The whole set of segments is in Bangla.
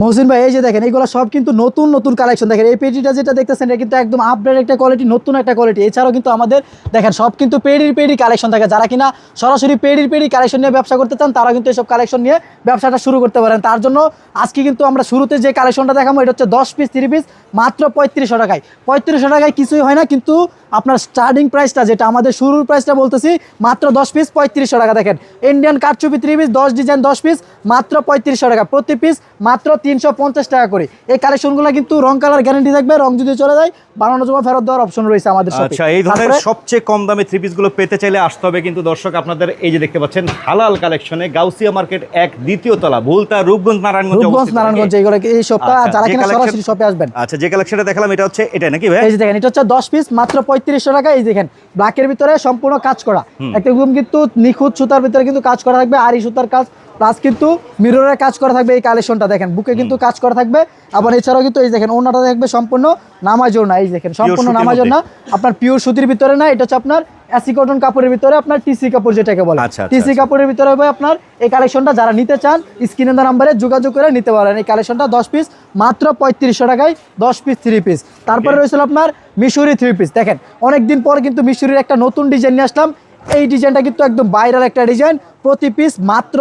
মহসিন ভাই, এই যে দেখেন এইগুলো সব কিন্তু নতুন নতুন কালেকশন দেখেন, এই পেটিটা যেটা দেখতেছেন, এটা কিন্তু একদম আপডেট একটা কোয়ালিটি নতুন একটা কোয়ালিটি এছাড়াও কিন্তু আমাদের, দেখেন, সব কিন্তু পেডির পেডি কালেকশন থাকে। যারা কিনা সরাসরি পেডির পেডি কালেকশন নিয়ে ব্যবসা করতে চান, তারা কিন্তু এসব কালেকশন নিয়ে ব্যবসাটা শুরু করতে পারেন। তার জন্য আজকে কিন্তু আমরা শুরুতে যে কালেকশনটা দেখাবো, এটা হচ্ছে দশ পিস থ্রি পিস মাত্র পঁয়ত্রিশশো টাকায়। পঁয়ত্রিশশো টাকায় কিছুই হয় না, কিন্তু আপনার স্টার্টিং প্রাইসটা যেটা আমাদের শুরুর প্রাইসটা বলতেছি মাত্র দশ পিস পঁয়ত্রিশশো টাকা। দেখেন ইন্ডিয়ান কারচুপি থ্রি পিস দশ ডিজাইন দশ পিস মাত্র পঁয়ত্রিশশো টাকা। প্রতি পিস মাত্র তিনশো পঞ্চাশ টাকা করে। এই কালেকশনগুলো কিন্তু রং কালার গ্যারান্টি থাকবে রং যদি চলে যায় বানানো জমা ফেরত দেওয়ার অপশন রয়েছে আমাদের আচ্ছা এই ধরনের সবচেয়ে কম দামে থ্রি পিসগুলো পেতে চাইলে আসতে হবে কিন্তু দর্শক আপনাদের এই যে দেখতে পাচ্ছেন হালাল কালেকশনে গাউসিয়া মার্কেট এক দ্বিতীয় তলা ভুলতা রূপগঞ্জ নারায়ণগঞ্জ রূপগঞ্জ নারায়ণগঞ্জ এইগুলো এই সপ্তাহ আচ্ছা, যারা কিনা সরাসরি শপে আসবেন। আচ্ছা যে কালেকশনটা দেখালাম এটা হচ্ছে এটা নাকি ভাই? এই যে দেখেন এটা হচ্ছে দশ পিস মাত্র পঁয়ত্রিশশো টাকা এই দেখেন ব্ল্যাকের ভিতরে সম্পূর্ণ কাজ করা। একটা একদম কিন্তু নিখুঁত সুতার ভিতরে কিন্তু কাজ করা থাকবে আর এই সুতার কাজ প্লাস কিন্তু মিররের কাজ করা থাকবে এই কালেকশনটা দেখেন বুকে কিন্তু কাজ করা থাকবে। আবার এছাড়াও কিন্তু এই দেখেন ওনাটা দেখবে সম্পূর্ণ নামাজোর না এই দেখেন সম্পূর্ণ নামাজ নামাজোর না আপনার পিওর সুতির ভিতরে না এটা হচ্ছে আপনার অ্যাসি কটন কাপড়ের ভিতরে আপনার টিসি কাপড় যেটাকে বলে। আচ্ছা, আচ্ছা, টিসি আচ্ছা। কাপড়ের ভিতরে হবে আপনার এই কালেকশনটা যারা নিতে চান স্ক্রিনের নাম্বারে যোগাযোগ করে নিতে পারেন। এই কালেকশনটা দশ পিস মাত্র পঁয়ত্রিশশো টাকায় দশ পিস থ্রি পিস তারপরে রয়েছিল আপনার মিশরি থ্রি পিস দেখেন অনেকদিন পর কিন্তু মিশরির একটা নতুন ডিজাইন নিয়ে আসলাম। এই ডিজাইনটা কিন্তু একদম ভাইরাল একটা ডিজাইন প্রতি পিস মাত্র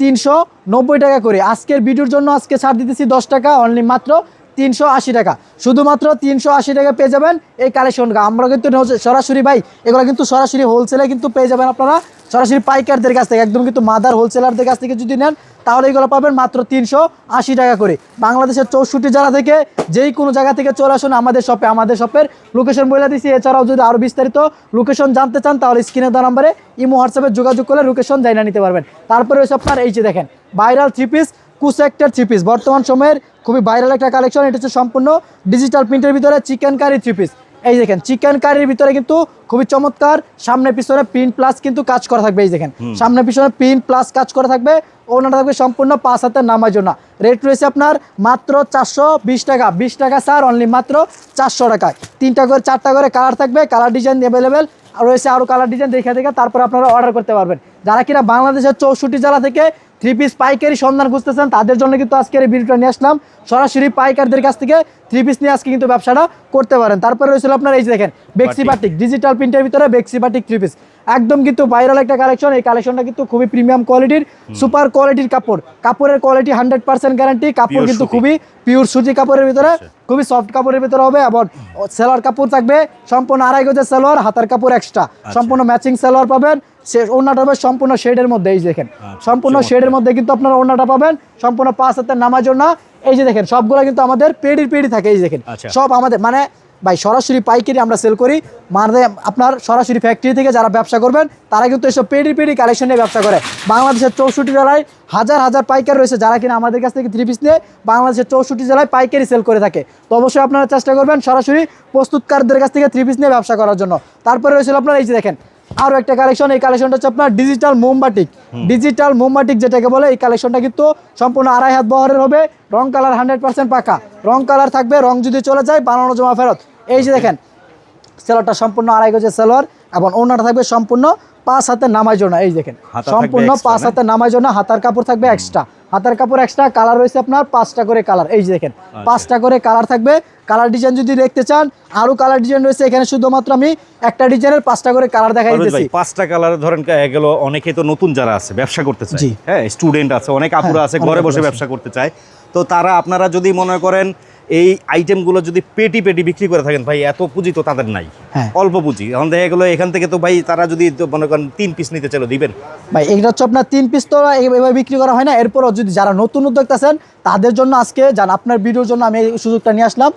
তিনশো নব্বই টাকা করে। আজকের ভিডিওর জন্য আজকে ছাড় দিতেছি দশ টাকা অনলি মাত্র তিনশো আশি টাকা। শুধুমাত্র তিনশো আশি টাকা পেয়ে যাবেন এই কালেকশনটা আমরা কিন্তু সরাসরি ভাই, এগুলো কিন্তু সরাসরি হোলসেলে কিন্তু পেয়ে যাবেন আপনারা। সরাসরি পাইকারদের কাছ থেকে, একদম কিন্তু মাদার হোলসেলারদের কাছ থেকে যদি নেন, তাহলে এগুলো পাবেন মাত্র তিনশো আশি টাকা করে। বাংলাদেশের চৌষট্টি জেলা থেকে যেই কোনো জায়গা থেকে চলে আসুন আমাদের শপে আমাদের শপের লোকেশন বলে দিচ্ছি এছাড়াও যদি আরও বিস্তারিত লোকেশন জানতে চান, তাহলে স্ক্রিনে দেওয়া নাম্বারে ইমো হোয়াটসঅ্যাপে যোগাযোগ করলে লোকেশন জানিয়ে নিতে পারবেন। তারপরে হচ্ছে আপনার এই যে দেখেন ভাইরাল থ্রি পিস কুসেক্টার থ্রি পিস বর্তমান সময়ের খুবই ভাইরাল একটা কালেকশন এটা হচ্ছে সম্পূর্ণ ডিজিটাল প্রিন্টের ভিতরে চিকেন কারি থ্রি পিস এই দেখেন চিকেন কারির ভিতরে কিন্তু খুবই চমৎকার সামনে পিছনে প্রিন্ট প্লাস কিন্তু কাজ করা থাকবে এই দেখেন। সামনে পিছনে প্রিন্ট প্লাস কাজ করা থাকবে ওনাটা থাকবে সম্পূর্ণ পাঁচ হাতের নামার জন্য রেট রয়েছে আপনার মাত্র চারশো বিশ টাকা। বিশ টাকা স্যার অনলি মাত্র চারশো টাকায়। তিনটা করে চারটা করে কালার থাকবে কালার ডিজাইন অ্যাভেলেবেল রয়েছে আরও কালার ডিজাইন দেখে দেখে তারপর আপনারা অর্ডার করতে পারবেন। যারা কিনা বাংলাদেশের চৌষট্টি জেলা থেকে থ্রি পিস পাইকারি সন্ধান খুঁজতেছেন তাদের জন্য কিন্তু আজকের এই ভিডিওটা নিয়ে আসলাম। সরাসরি পাইকারদের কাছ থেকে থ্রি পিস নিয়ে আজকে কিন্তু ব্যবসাটা করতে পারেন। তারপরে রয়েছিল আপনার এই যে দেখেন বেক্সি বাটিক ডিজিটাল প্রিন্টের ভিতরে বেক্সি বাটিক থ্রি পিস একদম কিন্তু ভাইরাল একটা কালেকশন এই কালেকশনটা কিন্তু খুবই প্রিমিয়াম কোয়ালিটির সুপার কোয়ালিটির কাপড়। কাপড়ের কোয়ালিটি হান্ড্রেড পার্সেন্ট গ্যারান্টি কাপড় কিন্তু খুবই পিওর সুতি কাপড়ের ভিতরে খুবই সফট কাপড়ের ভিতরে হবে এবং সেলোয়ার কাপড় থাকবে সম্পূর্ণ আড়াই গজের সেলোয়ার হাতার কাপড় এক্সট্রা সম্পূর্ণ ম্যাচিং সেলোয়ার পাবেন সে ওড়নাটা হবে সম্পূর্ণ শেডের মধ্যে এই যে দেখেন। সম্পূর্ণ শেডের মধ্যে কিন্তু আপনারা ওড়নাটা পাবেন সম্পূর্ণ পাঁচ হাতের এই যে দেখেন সবগুলো কিন্তু আমাদের পেডির পেডি থাকে এই দেখেন। আচ্ছা। সব আমাদের মানে ভাই সরাসরি পাইকারি আমরা সেল করি। মানে আপনার সরাসরি ফ্যাক্টরি থেকে যারা ব্যবসা করবেন তারা কিন্তু এসব পেডি পেডি কালেকশন নিয়ে ব্যবসা করে। বাংলাদেশের চৌষট্টি জেলায় হাজার হাজার পাইকার রয়েছে যারা কিনা আমাদের কাছ থেকে থ্রি পিস নিয়ে বাংলাদেশের চৌষট্টি জেলায় পাইকারি সেল করে থাকে। তো অবশ্যই আপনারা চেষ্টা করবেন সরাসরি প্রস্তুতকারদের কাছ থেকে থ্রি পিস নিয়ে ব্যবসা করার জন্য। তারপরে রয়েছে আপনার এই যে দেখেন আরও একটা কালেকশন এই কালেকশনটা হচ্ছে আপনার ডিজিটাল মোমবাটিক ডিজিটাল মোমবাটিক যেটাকে বলে এই কালেকশনটা কিন্তু সম্পূর্ণ আড়াই হাত বহরের হবে। রং কালার হান্ড্রেড পার্সেন্ট পাকা। রং কালার থাকবে রং যদি চলে যায় বানানো জমা ফেরত। এই যে দেখেন সেলোয়ারটা সম্পূর্ণ আড়াই গজের সেলোয়ার এবং ওনাটা থাকবে সম্পূর্ণ পাঁচ হাতের নামার জন্য এই দেখেন সম্পূর্ণ পাঁচ না? হাতের নামার জন্য হাতার কাপড় থাকবে এক্সট্রা হাতার কাপড় এক্সট্রা কালার রয়েছে আপনার পাঁচটা করে কালার এই যে দেখেন আচ্ছা। পাঁচটা করে কালার থাকবে। কালার ডিজাইন যদি দেখতে চান আরও কালার ডিজাইন রয়েছে। এখানে শুধুমাত্র আমি একটা ডিজাইনের পাঁচটা করে কালার দেখাই দিচ্ছি পাঁচটা কালার ধরেন গেল অনেকে তো নতুন যারা আছে ব্যবসা করতে চায়। হ্যাঁ স্টুডেন্ট আছে অনেক আপুরা হ্যাঁ, আছে ঘরে বসে ব্যবসা করতে চায়। তো তারা আপনারা যদি মনে করেন এই আইটেমগুলো যদি পেটি পেটি বিক্রি করে থাকেন ভাই এত পুঁজি তো তাদের নাই। হ্যাঁ। অল্প পুঁজি। এখন দেখা গেলো এখান থেকে তো ভাই তারা যদি মনে করেন তিন পিস নিতে চলো দিবেন। ভাই এটা হচ্ছে আপনার তিন পিস তো এভাবে বিক্রি করা হয় না। এরপরও যদি যারা নতুন উদ্যোক্তা আছেন তাদের জন্য আজকে যান আপনার ভিডিওর জন্য আমি এই সুযোগটা নিয়ে আসলাম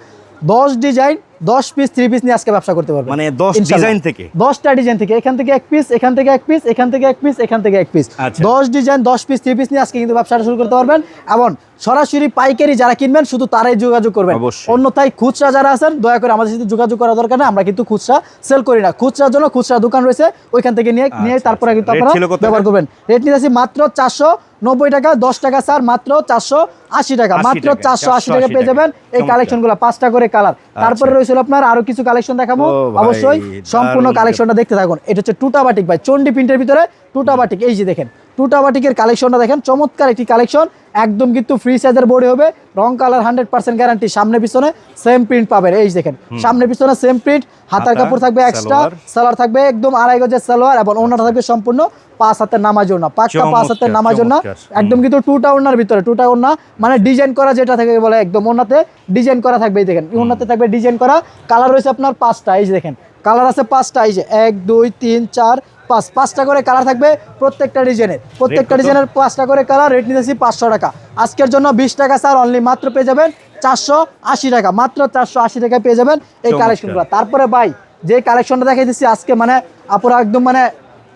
দশ ডিজাইন দশ পিস থ্রি পিস নিয়ে আজকে ব্যবসা করতে পারবেন। মানে 10 ইনশাল্লাহ। ডিজাইন থেকে? দশটা ডিজাইন থেকে। এখান থেকে এক পিস এখান থেকে এক পিস এখান থেকে এক পিস এখান থেকে এক পিস আচ্ছা। দশ ডিজাইন দশ পিস থ্রি পিস নিয়ে আজকে কিন্তু ব্যবসাটা শুরু করতে পারবেন। এবং সরাসরি পাইকারি যারা কিনবেন শুধু তারাই যোগাযোগ করবেন। অন্যথায় খুচরা যারা আছেন দয়া করে আমাদের সাথে যোগাযোগ করা দরকার নেই আমরা কিন্তু খুচরা সেল করি না। খুচরার জন্য খুচরা দোকান রয়েছে ওইখান থেকে নিয়ে নিয়ে আচ্ছা, তারপরে আচ্ছা। কিন্তু আপনারা ব্যবহার করবেন। রেট নিতেছি মাত্র চারশো নব্বই টাকা দশ টাকা স্যার মাত্র চারশো আশি টাকা। মাত্র চারশো আশি টাকা পেয়ে যাবেন। এই চমৎকার। কালেকশনগুলো পাঁচটা করে কালার তারপরে রয়েছিল আপনার আরও কিছু কালেকশন দেখাবো অবশ্যই সম্পূর্ণ। কালেকশনটা দেখতে থাকুন এটা হচ্ছে টুটা বাটিক ভাই চন্ডি প্রিন্টের ভিতরে টুটা বাটিক এই যে দেখেন টুটা বাটিকের কালেকশনটা দেখেন চমৎকার একটি কালেকশন একদম কিন্তু ফ্রি সাইজের বডি হবে রং কালার হান্ড্রেড পার্সেন্ট গ্যারান্টি সামনে পিছনে সেম প্রিন্ট পাবেন এই দেখেন সামনে পিছনে সেম প্রিন্ট হাতার কাপড় থাকবে এক্সট্রা সালোয়ার। থাকবে একদম আড়াই গজের সালোয়ার এবং ওনাটা থাকবে সম্পূর্ণ পাঁচ হাতের নামাজ ওনা পাক্কা পাঁচ হাতের ওনা চমৎকার। একদম কিন্তু টুটা ওনার ভিতরে টুটা ওনা মানে ডিজাইন করা যেটা থাকে বলে একদম ওনাতে ডিজাইন করা থাকবে এই দেখেন ওনাতে থাকবে ডিজাইন করা কালার রয়েছে আপনার পাঁচটা এই দেখেন কালার আছে পাঁচটা এই যে এক দুই তিন চার পাঁচ। পাঁচটা করে কালার থাকবে প্রত্যেকটা ডিজাইনের প্রত্যেকটা ডিজাইনের পাঁচটা করে কালার রেট নিতেছি পাঁচশো টাকা। আজকের জন্য বিশ টাকা স্যার অনলি মাত্র পেয়ে যাবেন চারশো আশি টাকা। মাত্র চারশো আশি টাকায় পেয়ে যাবেন এই কালেকশনগুলো তারপরে ভাই যে কালেকশনটা দেখাই দিচ্ছি আজকে মানে আপুরা একদম মানে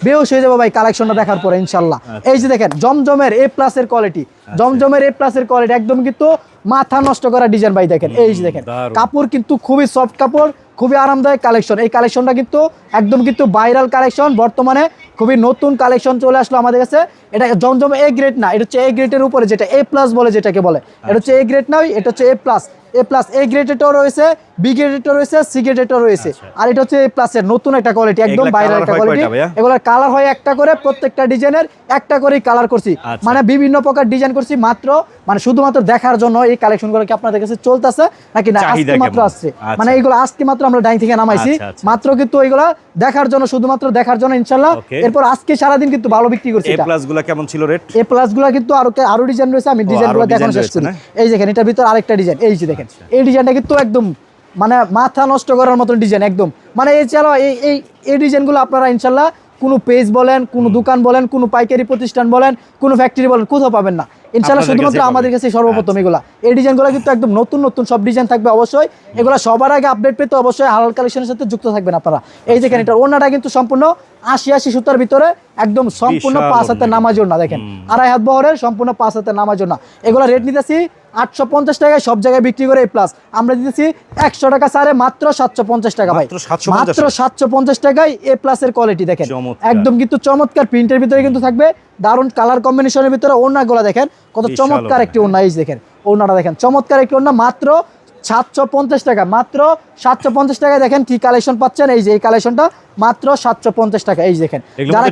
বেউস হয়ে যাব ভাই কালেকশনটা দেখার পরে ইনশাল্লাহ। আচ্ছা। এই যে দেখেন জমজমের এ প্লাসের কোয়ালিটি জমজমের এ প্লাসের কোয়ালিটি একদম কিন্তু মাথা নষ্ট করা ডিজাইন ভাই দেখেন। এই যে দেখেন কাপড় কিন্তু খুবই সফট কাপড় খুবই আরামদায়ক কালেকশন এই কালেকশনটা কিন্তু, একদম কিন্তু ভাইরাল কালেকশন বর্তমানে খুবই নতুন কালেকশন চলে আসলো আমাদের কাছে। এটা জমজম এ গ্রেড না, এটা হচ্ছে এ গ্রেডের উপরে যেটা এ প্লাস বলে যেটাকে বলে। এটা হচ্ছে এ গ্রেড না এটা হচ্ছে এ প্লাস এ প্লাস এ গ্রেডেরও রয়েছে বি গ্রেডেরও রয়েছে সি গ্রেডেরও রয়েছে। আর এটা হচ্ছে এ প্লাসের নতুন একটা কোয়ালিটি একদম এগুলা colour একটা কোয়ালিটি এগুলোর কালার হয় একটা করে প্রত্যেকটা ডিজাইনের একটা করেই কালার করছি। আচ্ছা। মানে বিভিন্ন প্রকার ডিজাইন করছি মাত্র মানে শুধুমাত্র দেখার জন্য এই কালেকশনগুলো কি আপনাদের কাছে চলতেছে নাকি না আজকে মাত্র? আসছে? আচ্ছা। মানে এইগুলো আজকে মাত্র আমরা ডাইন থেকে নামাইছি। আচ্ছা, আচ্ছা। মাত্র কিন্তু এইগুলা দেখার জন্য শুধুমাত্র দেখার জন্য ইনশাল্লাহ এরপর আজকে সারাদিন কিন্তু ভালো বিক্রি করছি এ এটা। প্লাসগুলা কেমন ছিল রেট এ প্লাসগুলা কিন্তু আরও আরও ডিজাইন রয়েছে আমি ডিজাইনগুলো আরও দেখানো শেষ করি। এই দেখেন এটার ভিতর আরেকটা ডিজাইন এই যে দেখেন। আচ্ছা। এই ডিজাইনটা কিন্তু একদম মানে মাথা নষ্ট করার মতন ডিজাইন একদম। মানে এই চালো এই এই এই ডিজাইনগুলো আপনারা ইনশাল্লাহ কোনো পেজ বলেন কোনো দোকান বলেন কোনো পাইকারি প্রতিষ্ঠান বলেন কোনো ফ্যাক্টরি বলেন কোথাও পাবেন না। ইনশাল্লাহ শুধুমাত্র আমাদের কাছে সর্বপ্রথম এগুলা। এই ডিজাইনগুলো কিন্তু একদম নতুন নতুন সব ডিজাইন থাকবে অবশ্যই। এগুলো সবার আগে আপডেট পেতে অবশ্যই হালাল কালেকশনের সাথে যুক্ত থাকবেন আপনারা। এই দেখেন এটা ওনাটা কিন্তু সম্পূর্ণ আশি আশি সুতার ভিতরে একদম সম্পূর্ণ পাঁচ হাতের নামাজ না দেখেন। আড়াই হাত বহরের সম্পূর্ণ পাঁচ হাতের নামাজের না এগুলো রেট নিতেছি আটশো পঞ্চাশ টাকায় সব জায়গায় বিক্রি করে প্লাস আমরা দিতেছি একশো টাকা সারে মাত্র সাতশো পঞ্চাশ টাকা ভাই। মাত্র সাতশো পঞ্চাশ টাকায় এ প্লাসের কোয়ালিটি দেখেন। একদম কিন্তু চমৎকার প্রিন্টের ভিতরে কিন্তু থাকবে দারুণ কালার কম্বিনেশনের ভিতরে ওড়নাগুলো দেখেন। কত চমৎকার একটি ওনা দেখেন। ওড়নাটা দেখেন চমৎকার একটি ওনা মাত্র সাতশো পঞ্চাশ টাকা। মাত্র সাতশো পঞ্চাশ টাকায় দেখেন কি কালেকশন পাচ্ছেন? এই যে এই কালেকশনটা মাত্র সাতশো পঞ্চাশ টাকা। এই দেখেন। যারা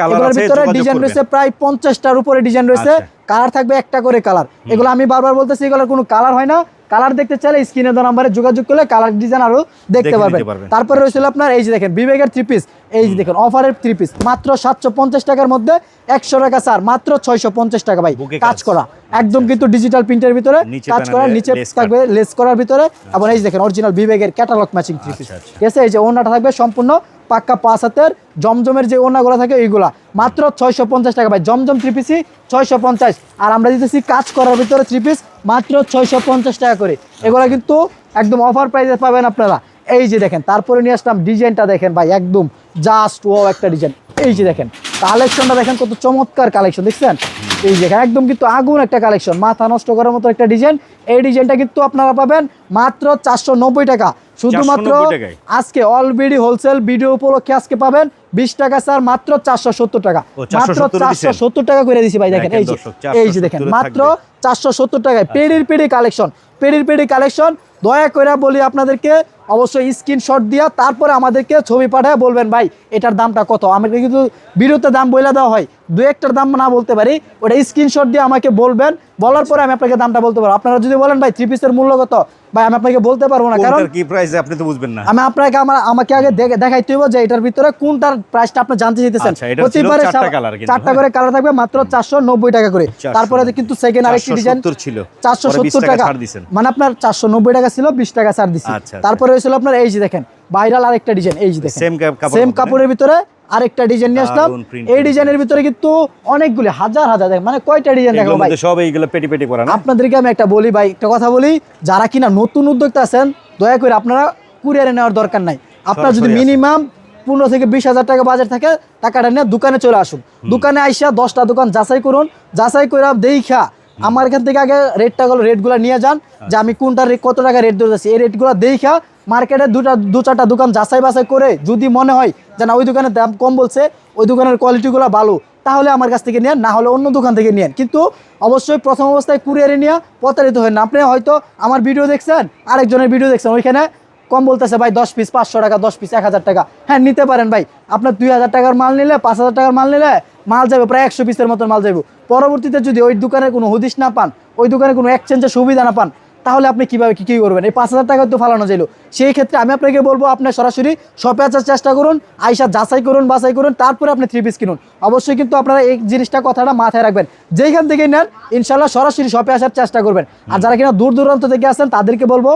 colour এগুলোর ভিতরে ডিজাইন রয়েছে প্রায় পঞ্চাশটার উপরে ডিজাইন রয়েছে। আচ্ছা। কালার থাকবে একটা করে কালার এগুলো আমি বারবার বলতেছি এগুলোর কোনো কালার হয় না। কালার দেখতে চাইলে স্ক্রিনে দেওয়া নাম্বারে যোগাযোগ করলে কালার ডিজাইন আরও দেখতে দেখে পারবেন। তারপরে রয়েছিল আপনার এই যে দেখেন বিবেকের থ্রি পিস এই যে দেখেন অফারের থ্রি পিস মাত্র সাতশো পঞ্চাশ টাকার মধ্যে একশো টাকা স্যার মাত্র ছয়শো পঞ্চাশ টাকা ভাই। কাজ। করা একদম কিন্তু ডিজিটাল প্রিন্টের ভিতরে কাজ করা নিচে থাকবে লেস করার ভিতরে। এবং এই যে দেখেন অরিজিনাল বিবেকের ক্যাটালগ ম্যাচিং থ্রি পিস আচ্ছা, আচ্ছা। ঠিক আছে? এই যে ওনাটা থাকবে সম্পূর্ণ পাক্কা পাঁচ হাতের, জমজমের যে ওনাগুলো থাকে এইগুলা মাত্র ছয়শো পঞ্চাশ টাকা ভাই, জমজম থ্রি পিসি ছয়শো পঞ্চাশ। আর আমরা দিতেছি কাজ করার ভিতরে থ্রি পিস মাত্র ছয়শো পঞ্চাশ টাকা করে। এগুলো কিন্তু একদম অফার প্রাইসে পাবেন আপনারা। এই যে দেখেন তারপরে নিয়ে আসলাম ডিজাইনটা দেখেন ভাই একদম জাস্ট ও একটা ডিজাইন। এই যে দেখেন কালেকশনটা দেখেন কত চমৎকার কালেকশন দেখছেন? এই যে একদম কিন্তু আগুন একটা কালেকশন মাথা নষ্ট করার মতো একটা ডিজাইন। এই ডিজাইনটা কিন্তু আপনারা পাবেন মাত্র চারশো নব্বই টাকা। শুধুমাত্র 490 টাকায়? আজকে অলরেডি হোলসেল ভিডিও উপলক্ষে আজকে পাবেন বিশ টাকা স্যার মাত্র চারশো সত্তর টাকা। ও, 470 মাত্র চারশো সত্তর টাকা করে দিছি ভাই দেখেন এই যে এই যে দেখেন মাত্র। চারশো সত্তর টাকায় পেড়ির পেড়ি কালেকশন পেড়ির পেড়ি কালেকশন দয়া করে বলি আপনাদেরকে অবশ্যই স্ক্রিনশট দিয়া তারপরে আমাদেরকে ছবি পাঠায় বলবেন ভাই এটার দামটা কত? আমাকে কিন্তু ভিডিওতে দাম বলে দেওয়া হয়। দু একটার দাম না বলতে পারি ওটা স্ক্রিনশট দিয়ে আমাকে বলবেন। বলার পরে আমি আপনাকে দামটা বলতে পারব। আপনারা যদি বলেন ভাই থ্রি পিসের মূল্য কত? ভাই আমি আপনাকে বলতে পারব না কারণ কি প্রাইসে আপনি তো বুঝবেন না। আমি আপনাকে আমার আমাকে আগে দেখাইতে হবে যে এটার ভিতরে কোনটার প্রাইসটা আপনি জানতে চাইতেছেন। আচ্ছা, এটার হতেই ছিল পারে চারটা সব- চারটা হ্যাঁ? করে কালার থাকবে মাত্র চারশো নব্বই টাকা করে। তারপরে কিন্তু সেকেন্ড আরেকটি ডিজাইন ছিল। চারশো সত্তর টাকা। মানে আপনার চারশো নব্বই টাকা ছিল বিশ টাকা ছাড় দিচ্ছি আচ্ছা, আচ্ছা। তারপরে হয়েছিল আপনার এই যে দেখেন ভাইরাল আরেকটা ডিজাইন এই যে দেখেন। সেম কাপড়ের ভিতরে আরেকটা ডিজাইন নিয়ে আসলাম। এই ডিজাইনের ভিতরে কিন্তু অনেকগুলি হাজার হাজার মানে কয়টা ডিজাইন দেখো ভাই? সব এইগুলো পেটি পেটি করা আপনাদেরকে আমি একটা বলি ভাই একটা কথা বলি যারা কিনা নতুন উদ্যোক্তা আছেন দয়া করে আপনারা কুরিয়ারে নেওয়ার দরকার নাই। আপনার যদি মিনিমাম পনেরো থেকে বিশ হাজার টাকা বাজার থাকে টাকাটা নিয়ে দোকানে চলে আসুন। দোকানে আইসা দশটা দোকান যাচাই করুন যাচাই করে দেখা আমার এখান থেকে আগে রেটটা গুলো রেটগুলো নিয়ে যান যে আমি কোনটা রেট কত টাকা রেট ধরে যাচ্ছি এই রেটগুলো দেখা মার্কেটে দুটা দু চারটা দোকান যাচাই বাছাই করে যদি মনে হয় যে না ওই দোকানের দাম কম বলছে ওই দোকানের কোয়ালিটিগুলো ভালো তাহলে আমার কাছ থেকে নেন না হলে অন্য দোকান থেকে নেন। কিন্তু অবশ্যই প্রথম অবস্থায় কুরিয়ারে নিয়ে প্রতারিত হয় না আপনি হয়তো আমার ভিডিও দেখছেন আরেকজনের ভিডিও দেখছেন ওইখানে কম বলতেছে ভাই দশ পিস পাঁচশো টাকা দশ পিস এক হাজার টাকা। হ্যাঁ নিতে পারেন ভাই। আপনার দুই হাজার টাকার মাল নিলে পাঁচ হাজার টাকার মাল নিলে মাল যাবে, প্রায় একশো পিসের মতন মাল যাবে পরবর্তীতে যদি ওই দোকানের কোনো হদিশ না পান, ওই দোকানে কোনো এক্সচেঞ্জের সুবিধা না পান, তাহলে আপনি কীভাবে কি কি করবেন? এই পাঁচ হাজার টাকা তো ফালানো যাইলো। সেই ক্ষেত্রে আমি আপনাকে বলব আপনার সরাসরি শপে আসার চেষ্টা করুন, আইসা যাচাই করুন, বাছাই করুন, তারপরে আপনি থ্রি পিস কিনুন। অবশ্যই কিন্তু আপনারা এই জিনিসটা কথাটা মাথায় রাখবেন। যেইখান থেকে নেন ইনশাল্লাহ সরাসরি শপে আসার চেষ্টা করবেন। আর যারা কিনা দূর দূরান্ত থেকে আসেন, তাদেরকে বলব,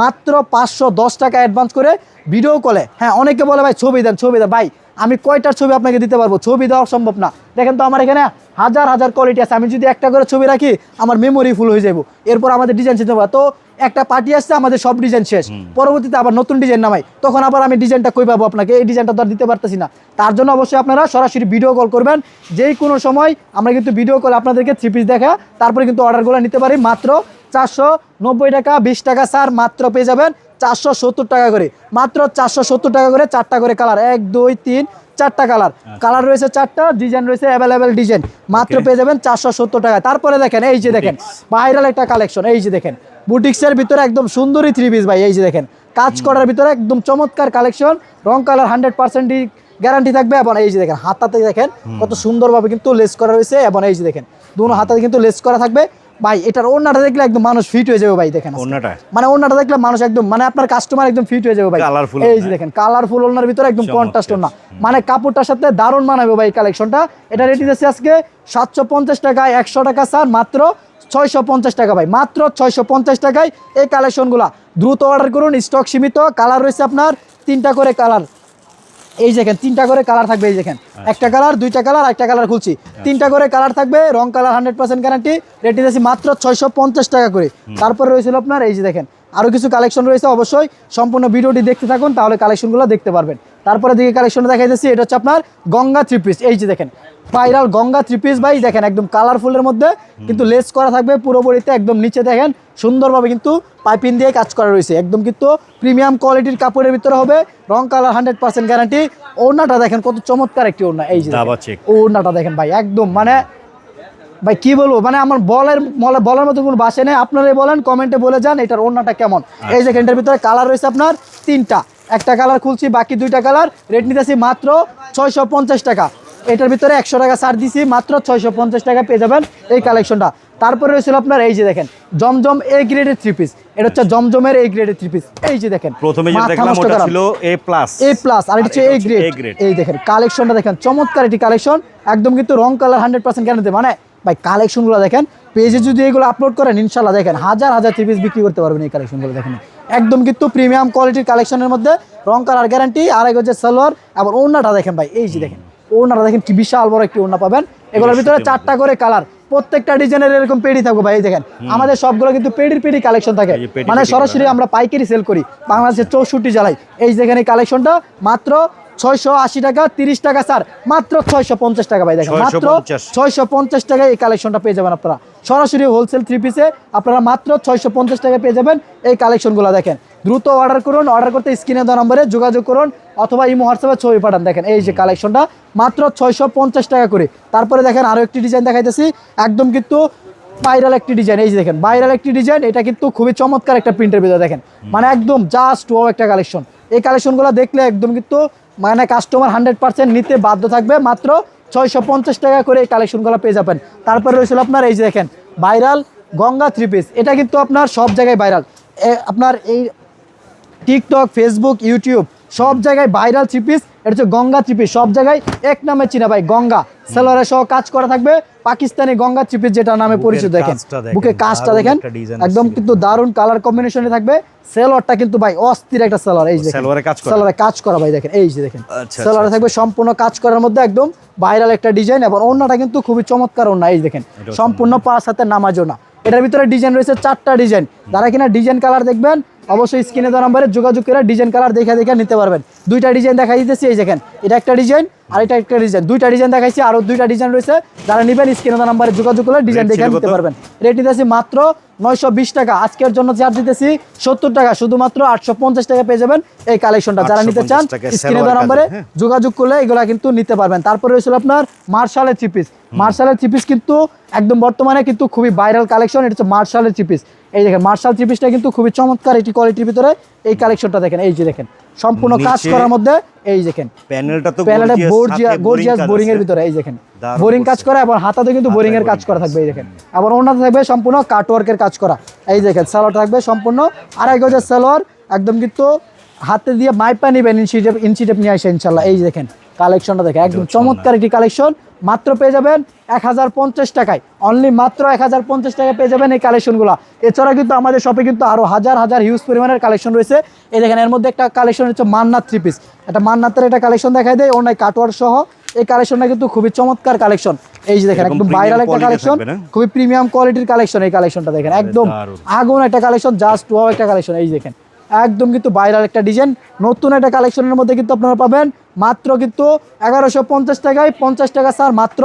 মাত্র পাঁচশো দশ টাকা অ্যাডভান্স করে ভিডিও কলে হ্যাঁ অনেকে বলে, ভাই, ছবি দেন ছবি দেন। ভাই আমি কয়টার ছবি আপনাকে দিতে পারব? ছবি দেওয়া সম্ভব না। দেখেন তো আমার এখানে হাজার হাজার কোয়ালিটি আছে। আমি যদি একটা করে ছবি রাখি আমার মেমোরি ফুল হয়ে যাব এরপর আমাদের ডিজাইন চিনতে পারব তো একটা পার্টি আসছে আমাদের সব ডিজাইন শেষ। পরবর্তীতে আবার নতুন ডিজাইন নামাই। তখন আবার আমি ডিজাইনটা কই পাবো আপনাকে? এই ডিজাইনটা তো আর দিতে পারতেছি না। তার জন্য অবশ্যই আপনারা সরাসরি ভিডিও কল করবেন। যেই কোনো সময় আমরা কিন্তু ভিডিও কল আপনাদেরকে থ্রি পিস দেখা তারপরে কিন্তু অর্ডারগুলো নিতে পারি। মাত্র চারশো নব্বই টাকা বিশ টাকা স্যার মাত্র পেয়ে যাবেন। চারশো সত্তর টাকা করে। মাত্র চারশো সত্তর টাকা করে চারটা করে কালার। এক দুই তিন চারটা কালার। কালার রয়েছে চারটা ডিজাইন রয়েছে অ্যাভেলেবেল ডিজাইন মাত্র পেয়ে যাবেন চারশো সত্তর টাকা। তারপরে দেখেন এই যে দেখেন ভাইরাল একটা কালেকশন এই যে দেখেন বুটিক্সের ভিতরে একদম সুন্দরী থ্রি পিস ভাই এই যে দেখেন। কাজ করার ভিতরে একদম চমৎকার কালেকশন রং কালার হান্ড্রেড পার্সেন্টই গ্যারান্টি থাকবে এবং এই যে দেখেন হাতাতে দেখেন কত সুন্দরভাবে কিন্তু লেস করা রয়েছে এবং এই যে দেখেন দুনো হাতাতে কিন্তু লেস করা থাকবে। ভাই এটার ওড়নাটা দেখলে একদম মানুষ ফিট হয়ে যাবে ভাই দেখেন। মানে ওড়নাটা দেখলে মানুষ একদম মানে আপনার কাস্টমার একদম ফিট হয়ে যাবে ভাই। Colourful এই যে দেখেন কালারফুল ওড়নার ভিতরে একদম কন্ট্রাস্ট ওড়না। মানে কাপড়টার সাথে দারুণ মানাবে ভাই কালেকশনটা এটা রেটি দিচ্ছে আজকে সাতশো পঞ্চাশ টাকায় একশো টাকা স্যার মাত্র ছয়শো পঞ্চাশ টাকা ভাই মাত্র ছয়শো পঞ্চাশ টাকায় এই কালেকশনগুলা দ্রুত অর্ডার করুন স্টক সীমিত কালার রয়েছে আপনার তিনটা করে কালার এই দেখেন তিনটা করে কালার থাকবে এই দেখেন। একটা কালার দুইটা কালার একটা কালার খুলছি। তিনটা করে কালার থাকবে রং কালার হান্ড্রেড পার্সেন্ট গ্যারান্টি রেটি দিয়েছি মাত্র ছয়শো পঞ্চাশ টাকা করে। তারপরে রয়েছিল আপনার এই যে দেখেন আরও কিছু কালেকশন রয়েছে অবশ্যই। সম্পূর্ণ ভিডিওটি দেখতে থাকুন তাহলে কালেকশনগুলো দেখতে পারবেন। তারপরে দিকে কালেকশনটা দেখাইতেছি এটা হচ্ছে আপনার গঙ্গা থ্রি পিস এই যে দেখেন ভাইরাল গঙ্গা থ্রি পিস ভাই দেখেন একদম কালারফুলের মধ্যে কিন্তু লেস করা থাকবে পুরোপুরিতে একদম নিচে দেখেন সুন্দরভাবে কিন্তু পাইপিং দিয়ে কাজ করা রয়েছে। একদম কিন্তু প্রিমিয়াম কোয়ালিটির কাপড়ের ভিতরে হবে রং কালার হান্ড্রেড পার্সেন্ট গ্যারান্টি ওড়নাটা দেখেন কত চমৎকার একটি ওড়না। এই যে। ওড়নাটা দেখেন ভাই একদম মানে ভাই কি বলব মানে আমার বলের মলে- বলার মতো কোনো বাসে নেই। আপনারাই বলেন কমেন্টে বলে যান এটার ওড়নাটা কেমন। এই যে এটার ভিতরে কালার রয়েছে আপনার তিনটা। একটা কালার খুলছি বাকি দুইটা কালার রেট নিতেছি মাত্র ছয়শো পঞ্চাশ টাকা। এটার ভিতরে একশো টাকা ছাড় দিছি মাত্র ছয়শো পঞ্চাশ টাকা পেয়ে যাবেন এই কালেকশনটা তারপরে রয়েছিল আপনার এই যে দেখেন জমজম এ গ্রেডের থ্রি পিস এটা হচ্ছে জমজমের এই গ্রেডের থ্রি পিস এই যে দেখেন প্রথমে। ছিল এ প্লাস এ প্লাস আর এটা হচ্ছে এ গ্রেড এই দেখেন কালেকশনটা দেখেন চমৎকার একটি কালেকশন একদম কিন্তু রং কালার হান্ড্রেড পার্সেন্ট গ্যারান্টি মানে ভাই কালেকশনগুলো দেখেন পেজে যদি এগুলো আপলোড করেন ইনশাল্লাহ দেখেন হাজার হাজার থ্রি পিস বিক্রি করতে পারবেন এই কালেকশনগুলো দেখেন। একদম কিন্তু প্রিমিয়াম কোয়ালিটির কালেকশনের মধ্যে রং কালার গ্যারান্টি আর এক হচ্ছে সালোয়ার আবার ওনাটা দেখেন ভাই এই যে দেখেন ওনাটা দেখেন কি বিশাল বড় একটি ওনা পাবেন। এগুলোর ভিতরে চারটা করে কালার প্রত্যেকটা ডিজাইনের এরকম পেডি থাকবে ভাই এই দেখেন। আমাদের সবগুলো কিন্তু পেডির পেডি কালেকশন থাকে। মানে সরাসরি আমরা পাইকারি সেল করি বাংলাদেশের চৌষট্টি জেলায়। এই যেখানে কালেকশনটা মাত্র ছয়শো আশি টাকা তিরিশ টাকা স্যার। মাত্র ছয়শো পঞ্চাশ টাকা ভাই দেখেন। মাত্র 650 ছয়শো পঞ্চাশ টাকায় এই কালেকশনটা পেয়ে যাবেন আপনারা। সরাসরি হোলসেল থ্রি পিসে আপনারা মাত্র ছয়শো পঞ্চাশ টাকায় পেয়ে যাবেন এই কালেকশনগুলো দেখেন। দ্রুত অর্ডার করুন অর্ডার করতে স্ক্রিনে দেওয়া নম্বরে যোগাযোগ করুন অথবা ইমো হোয়াটসঅ্যাপে ছবি পাঠান। দেখেন এই যে কালেকশনটা মাত্র ছয়শো পঞ্চাশ টাকা করে। তারপরে দেখেন আরও একটি ডিজাইন দেখাইতেছি। একদম কিন্তু ভাইরাল একটি ডিজাইন এই যে দেখেন ভাইরাল একটি ডিজাইন এটা কিন্তু খুবই চমৎকার একটা প্রিন্টের ভিতরে দেখেন। মানে একদম জাস্ট ও একটা কালেকশন এই কালেকশনগুলো দেখলে একদম কিন্তু মানে কাস্টমার হান্ড্রেড পার্সেন্ট নিতে বাধ্য থাকবে। মাত্র ছয়শো পঞ্চাশ টাকা করে এই কালেকশনগুলো পেয়ে যাবেন। তারপরে রয়েছিল আপনার এই যে দেখেন ভাইরাল গঙ্গা থ্রি পিস এটা কিন্তু আপনার সব জায়গায় ভাইরাল আপনার এই টিকটক ফেসবুক ইউটিউব সব জায়গায় ভাইরাল থ্রি পিস এটা হচ্ছে গঙ্গা থ্রি পিস সব জায়গায় এক নামে চিনা ভাই গঙ্গা। সেলোয়ারের সহ কাজ করা থাকবে পাকিস্তানি গঙ্গা থ্রি পিস যেটা নামে পরিচিত দেখেন। বুকে কাজটা দেখেন। একদম কিন্তু দারুণ কালার কম্বিনেশনে থাকবে। সেলোয়ারটা কিন্তু ভাই অস্থির একটা সেলোয়ার এই যে। সালোয়ারে কাজ করা? সেলোয়ারে কাজ করা ভাই দেখেন এই যে দেখেন। আচ্ছা, সেলোয়ারে থাকবে সম্পূর্ণ কাজ করার মধ্যে একদম ভাইরাল একটা ডিজাইন এবং ওড়নাটা কিন্তু খুবই চমৎকার ওড়না এই দেখেন। সম্পূর্ণ পাঁচ হাতের নামাজ না এটার ভিতরে ডিজাইন রয়েছে চারটা ডিজাইন যারা কিনা ডিজাইন কালার দেখবেন অবশ্যই স্ক্রিনে দেওয়া নাম্বারে যোগাযোগ করে ডিজাইন কালার দেখে দেখে নিতে পারবেন। দুইটা ডিজাইন দেখা দিতেছি এই দেখেন এটা একটা ডিজাইন আর এটা একটা ডিজাইন দুইটা ডিজাইন দেখাইছি আরও দুইটা ডিজাইন রয়েছে। যারা নেবেন স্ক্রিনে দেওয়া নাম্বারে যোগাযোগ করে ডিজাইন দেখে নিতে পারবেন। রেট নিতেছি মাত্র নয়শো বিশ টাকা। আজকের জন্য চার্জ দিতেছি সত্তর টাকা। শুধুমাত্র আটশো পঞ্চাশ টাকা পেয়ে যাবেন এই কালেকশনটা যারা নিতে চান স্ক্রিনে দেওয়া নাম্বারে হ্যাঁ। যোগাযোগ করলে এগুলা কিন্তু নিতে পারবেন। তারপরে হয়েছিল আপনার মার্শালের চিপিস মার্শালের চিপিস কিন্তু একদম বর্তমানে কিন্তু খুবই ভাইরাল কালেকশন এটা হচ্ছে মার্শালের থ্রি পিস এই দেখেন মার্শাল থ্রি পিসটা কিন্তু খুবই চমৎকার একটি কোয়ালিটির ভিতরে এই কালেকশনটা দেখেন এই যে দেখেন সম্পূর্ণ কাজ করার মধ্যে এই দেখেন প্যানেলটা তো প্যানেলে gorgeous, গর্জিয়াস বোরিং এর ভিতরে এই দেখেন বোরিং কাজ করা এবং হাতাতে কিন্তু বোরিং এর কাজ করা থাকবে এই দেখেন। আবার ওনাতে থাকবে সম্পূর্ণ কাটওয়ার্কের কাজ করা এই দেখেন সালোয়ার থাকবে সম্পূর্ণ আড়াই গজের সালোয়ার একদম কিন্তু হাতে দিয়ে মাইপা নিবেন ইঞ্চি টেপ ইঞ্চি টেপ নিয়ে আসে ইনশাল্লাহ এই দেখেন কালেকশনটা দেখেন একদম চমৎকার। একটি কালেকশন মাত্র পেয়ে যাবেন এক হাজার পঞ্চাশ টাকায়। অনলি মাত্র এক হাজার পঞ্চাশ টাকায় পেয়ে যাবেন এই কালেকশনগুলো। এছাড়া কিন্তু আমাদের শপে কিন্তু আরও হাজার হাজার হিউজ পরিমাণের কালেকশন রয়েছে। এই দেখেন এর মধ্যে একটা কালেকশন হচ্ছে মান্নাত থ্রি পিস একটা মান্নাতের একটা কালেকশন দেখাই দেয় অন্যায় কাটোয়ার সহ। এই কালেকশনটা কিন্তু খুবই চমৎকার কালেকশন। এই যে দেখেন একদম ভাইরাল একটা কালেকশন। খুবই প্রিমিয়াম কোয়ালিটির কালেকশন এই কালেকশনটা দেখেন একদম আগুন একটা কালেকশন জাস্ট ওয়াও একটা কালেকশন। এই দেখেন একদম কিন্তু ভাইরাল একটা ডিজাইন নতুন একটা কালেকশনের মধ্যে কিন্তু আপনারা পাবেন মাত্র কিন্তু এগারোশো পঞ্চাশ টাকায় পঞ্চাশ টাকা স্যার মাত্র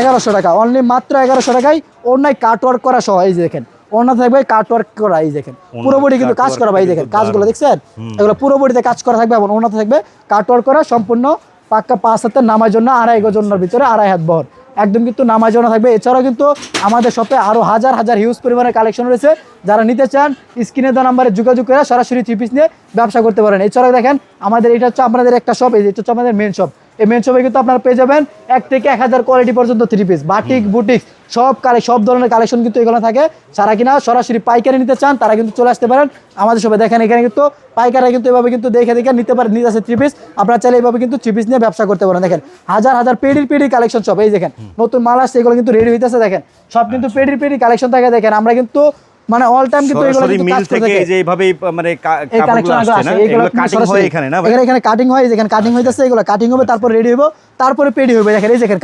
এগারোশো টাকা। অনলি মাত্র এগারোশো টাকায় অন্যায় কাটওয়ার্ক করা সহ এই যে দেখেন। ওনা থাকবে কাটওয়ার্ক করা এই দেখেন। পুরোপুরি কিন্তু কাজ করা ভাই দেখেন কাজগুলো দেখছেন? এগুলো পুরোপুরিতে কাজ করা থাকবে এবং অন্য থাকবে কাটওয়ার্ক করা সম্পূর্ণ পাক্কা পাঁচ হাতের নামার জন্য আড়াই গজনের ভিতরে আড়াই হাত বহর। একদম কিন্তু নামাজ জানা থাকবে। এছাড়াও কিন্তু আমাদের শপে আরও হাজার হাজার হিউজ পরিমাণের কালেকশন রয়েছে। যারা নিতে চান, স্ক্রিনে দেওয়া নাম্বারে যোগাযোগ করে সরাসরি থ্রি পিস নিয়ে ব্যবসা করতে পারেন। এছাড়াও দেখেন, আমাদের এটা হচ্ছে আপনাদের একটা শপ এটা হচ্ছে আমাদের মেন শপ এই মেন শপে কিন্তু আপনারা পেয়ে যাবেন এক থেকে এক হাজার কোয়ালিটি পর্যন্ত থ্রি পিস বাটিক বুটিক সব কালে সব ধরনের কালেকশন কিন্তু এগুলো থাকে। সারা কিনা সরাসরি পাইকারি নিতে চান তারা কিন্তু চলে আসতে পারেন। আমাদের সবাই দেখেন এখানে কিন্তু পাইকারা কিন্তু এভাবে কিন্তু দেখে দেখে নিতে পারেন নিতে আসে থ্রি পিস আপনারা চাইলে এইভাবে কিন্তু থ্রি পিস নিয়ে ব্যবসা করতে পারেন। দেখেন হাজার হাজার পেডির পেডির কালেকশন সব এই দেখেন নতুন মাল আসছে এগুলো কিন্তু রেডি হইতেছে দেখেন। সব কিন্তু পেডির পেডির কালেকশন থাকে দেখেন। আমরা কিন্তু মানে অল টাইম কিন্তু এগুলো কিন্তু মিল থেকে যে এইভাবেই মানে কাপড়গুলো আসছে না? এগুলো কাটিং হয় এখানে না এখানে এখানে কাটিং হয় যেখানে কাটিং হইতেছে এগুলো কাটিং হবে তারপর রেডি হবে তারপরে পেডি হবে দেখেন এই দেখেন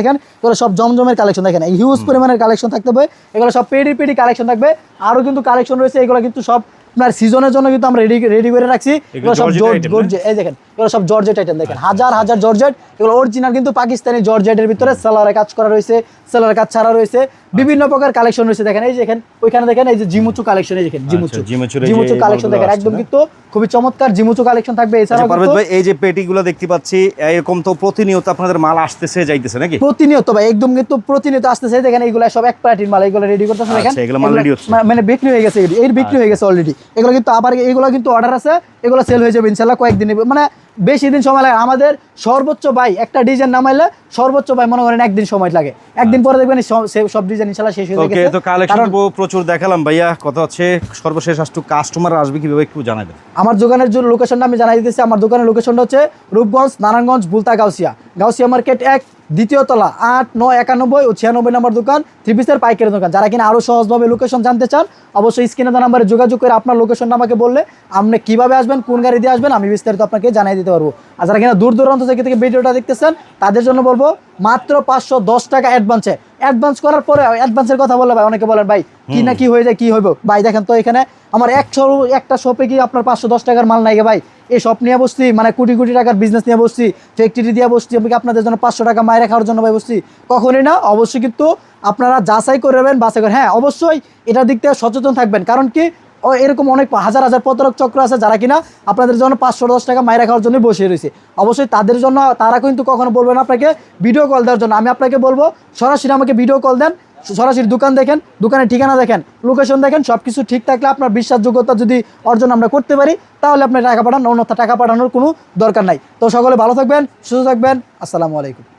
দেখেন এগুলো সব জমজমের কালেকশন দেখেন। হিউজ পরিমাণের কালেকশন থাকতে হবে এগুলো সব পেডি পেডি কালেকশন থাকবে। আরও কিন্তু কালেকশন রয়েছে এগুলো কিন্তু সব আপনার সিজনের জন্য কিন্তু আমরা রেডি রেডি করে রাখছি। এগুলো সব? জর্জেট এই দেখেন এগুলো সব জর্জেট আইটেম দেখেন। হাজার হাজার জর্জেট এগুলো অরিজিনাল কিন্তু পাকিস্তানি জর্জেটের ভিতরে সেলারে কাজ করা রয়েছে সেলার কাজ ছাড়া রয়েছে। বিভিন্ন প্রকার কালেকশন রয়েছে দেখেন এই যে দেখেন ওইখানে দেখেন এই যে জিমুচু কালেকশন এই দেখেন জিমুচু। যে জিমুচু কালেকশন দেখেন একদম কিন্তু খুবই চমৎকার জিমুচু কালেকশন থাকবে। আচ্ছা এছাড়াও পারভেজ ভাই এই যে পেটিগুলো দেখতে পাচ্ছি এরকম তো প্রতিনিয়ত আপনাদের মাল আসতেছে যাইতেছে নাকি? প্রতিনিয়ত ভাই একদম কিন্তু প্রতিনিয়ত আসতেছে দেখেন এগুলো সব এক প্যাটির মাল এগুলো রেডি করতেছে দেখেন। আচ্ছা, এগুলো মাল ready হচ্ছে। মানে বিক্রি হয়ে গেছে। এর বিক্রি হয়ে গেছে অলরেডি এগুলো কিন্তু আবার এগুলো কিন্তু অর্ডার আছে এগুলো সেল হয়ে যাবে ইনশাল্লাহ কয়েকদিন মানে বেশি দিন সময় লাগে। আমাদের সর্বোচ্চ বাই একটা ডিজাইন নামাইলে সর্বোচ্চ বাই মনে করেন একদিন সময় লাগে। একদিন পরে দেখবেন সব- ডিজাইন ইনশাল্লাহ শেষ হয়ে গেছে। তো কালেকশন প্রচুর দেখালাম ভাইয়া। কথা হচ্ছে সর্বশেষ আসটু কাস্টমার আসবে কীভাবে একটু জানাবেন। আমার দোকানের যে লোকেশনটা আমি জানাই দিতেছি আমার দোকানের লোকেশনটা হচ্ছে রূপগঞ্জ নারায়ণগঞ্জ বুলতা গাউসিয়া। গাউসিয়া মার্কেট এক দ্বিতীয় তলা, আট, নয়, একানব্বই ও ছিয়ানব্বই নম্বর দোকান থ্রি পিসের পাইকারি দোকান। যারা কিনা আরও সহজভাবে লোকেশন জানতে চান, অবশ্যই স্ক্রিনে দেওয়া নাম্বারে যোগাযোগ করে আপনার লোকেশনটা আমাকে বললে আপনি কীভাবে আসবেন, কোন গাড়ি দিয়ে আসবেন, আমি বিস্তারিত আপনাকে জানিয়ে দিতে পারব। আর যারা কিনা দূর দূরান্ত থেকে থেকে ভিডিওটা দেখতেছেন, তাদের জন্য বলব, মাত্র পাঁচশো দশ টাকা অ্যাডভান্সে অ্যাডভান্স করার পরে অ্যাডভান্সের কথা বলে ভাই অনেকে বলেন ভাই কি না কি হয়ে যায় কি হইব? ভাই দেখেন তো এখানে আমার একশো একটা শপে কি আপনার পাঁচশো দশ টাকার মাল নাই ভাই। এই শপ নিয়ে বসছি মানে কোটি কোটি টাকার বিজনেস নিয়ে বসছি ফ্যাক্টরি দিয়ে বসছি আমি আপনাদের জন্য পাঁচশো টাকা মায়ের খাওয়ার জন্য ভাই বসছি? কখনই না অবশ্যই কিন্তু আপনারা যাচাই করে নেবেন বাছাই করে হ্যাঁ অবশ্যই এটার দিক থেকে সচেতন থাকবেন। কারণ কি এরকম অনেক হাজার হাজার প্রতারক চক্র আছে যারা কিনা আপনাদের জন্য পাঁচশো দশ টাকা মায়ের খাওয়ার জন্য বসে রয়েছে। অবশ্যই তাদের জন্য তারা কিন্তু কখনো বলবে না আপনাকে ভিডিও কল দেওয়ার জন্য। আমি আপনাকে বলব, সরাসরি আমাকে ভিডিও কল দেন, সরাসরি দোকান দেখেন, দোকানের ঠিকানা দেখেন লোকেশন দেখেন সব কিছু ঠিক থাকলে আপনার বিশ্বাসযোগ্যতা যদি অর্জন আমরা করতে পারি, তাহলে আপনি টাকা পাঠান, অন্যথা টাকা পাঠানোর কোনো দরকার নাই। তো সকলে ভালো থাকবেন, সুস্থ থাকবেন, আসসালামু আলাইকুম।